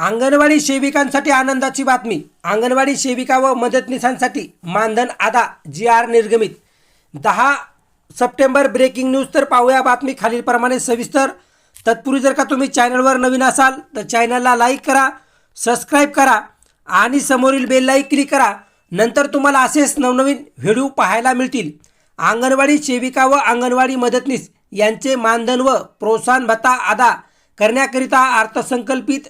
अंगणवाडी सेविकांसाठी आनंदाची बातमी. अंगणवाडी सेविका व मदतनीसांसाठी मानधन आदा जी आर निर्गमित. दहा सप्टेंबर ब्रेकिंग न्यूज तर पाहूया बातमी खालीलप्रमाणे सविस्तर. तत्पूर्वी जर का तुम्ही चॅनलवर नवीन असाल तर चॅनलला लाईक करा सबस्क्राईब करा आणि समोरील बेललाही क्लिक करा. नंतर तुम्हाला असेच नवनवीन व्हिडिओ पाहायला मिळतील. अंगणवाडी सेविका व अंगणवाडी मदतनीस यांचे मानधन व प्रोत्साहन भत्ता अदा करण्याकरिता अर्थसंकल्पित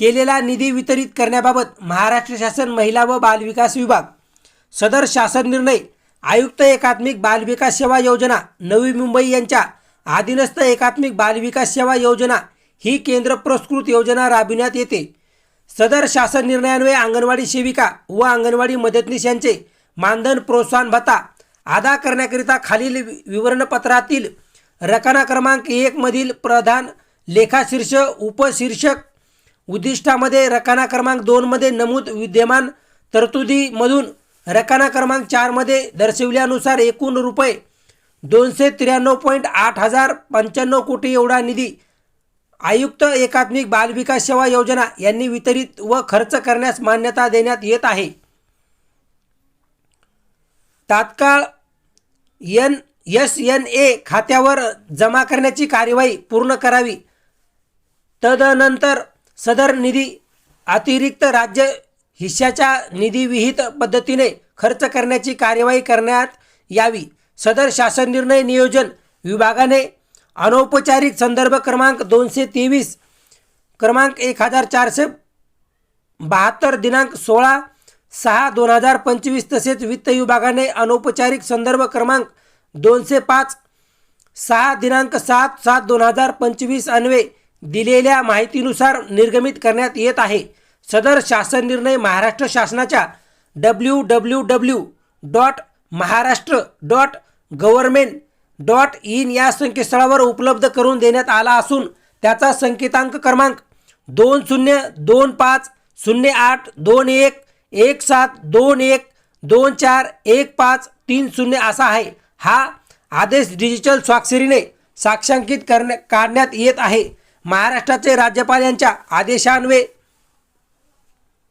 केलेला निधी वितरित करण्याबाबत महाराष्ट्र शासन महिला व बालविकास विभाग सदर शासन निर्णय आयुक्त एकात्मिक बालविकास सेवा योजना नवी मुंबई यांच्या अधीनस्थ एकात्मिक बालविकास सेवा योजना ही केंद्र पुरस्कृत योजना राबविण्यात येते. सदर शासन निर्णयान्वये अंगणवाडी सेविका व अंगणवाडी मदतनीस यांचे मानधन प्रोत्साहन भत्ता अदा करण्याकरिता खालील वि- विवरणपत्रातील रकाना क्रमांक एकमधील प्रधान लेखाशीर्ष उपशीर्षक उद्दिष्टामध्ये रकाना क्रमांक दोनमध्ये नमूद विद्यमान तरतुदीमधून रकाना क्रमांक चारमध्ये दर्शविल्यानुसार एकूण रुपये दोनशे त्र्याण्णव पॉईंट आठ हजार पंच्याण्णव कोटी एवढा निधी आयुक्त एकात्मिक बालविकास सेवा योजना यांनी वितरित व खर्च करण्यास मान्यता देण्यात येत आहे. तात्काळ एन एस एन ए खात्यावर जमा करण्याची कार्यवाही पूर्ण करावी. तदनंतर सदर निधी अतिरिक्त राज्य हिश्श्याच्या निधीविहित पद्धतीने खर्च करण्याची कार्यवाही करण्यात यावी. सदर शासन निर्णय नियोजन विभागाने अनौपचारिक संदर्भ क्रमांक दोनशे तेवीस क्रमांक एक हजार चारशे बहात्तर दिनांक सोळा सहा दोन हजार पंचवीस तसेच वित्त विभागाने अनौपचारिक संदर्भ क्रमांक दोनशे पाच सहा दिनांक सात सात दोन हजार पंचवीस अन्वे दिलेल्या माहितीनुसार निर्गमित करण्यात येत आहे. सदर शासन निर्णय महाराष्ट्र शासनाच्या W W W dot Maharashtra dot government dot in या संकेतस्थळावर उपलब्ध करून देण्यात आला असून त्याचा संकेतांक क्रमांक दोन शून्य दोन पाच शून्य आठ दोन एक एक सात दोन एक दोन चार एक पाच तीन शून्य असा आहे. हा आदेश डिजिटल स्वाक्षरीने साक्षांकित करण्या काढण्यात येत आहे. महाराष्ट्राचे राज्यपाल यांच्या आदेशान्वये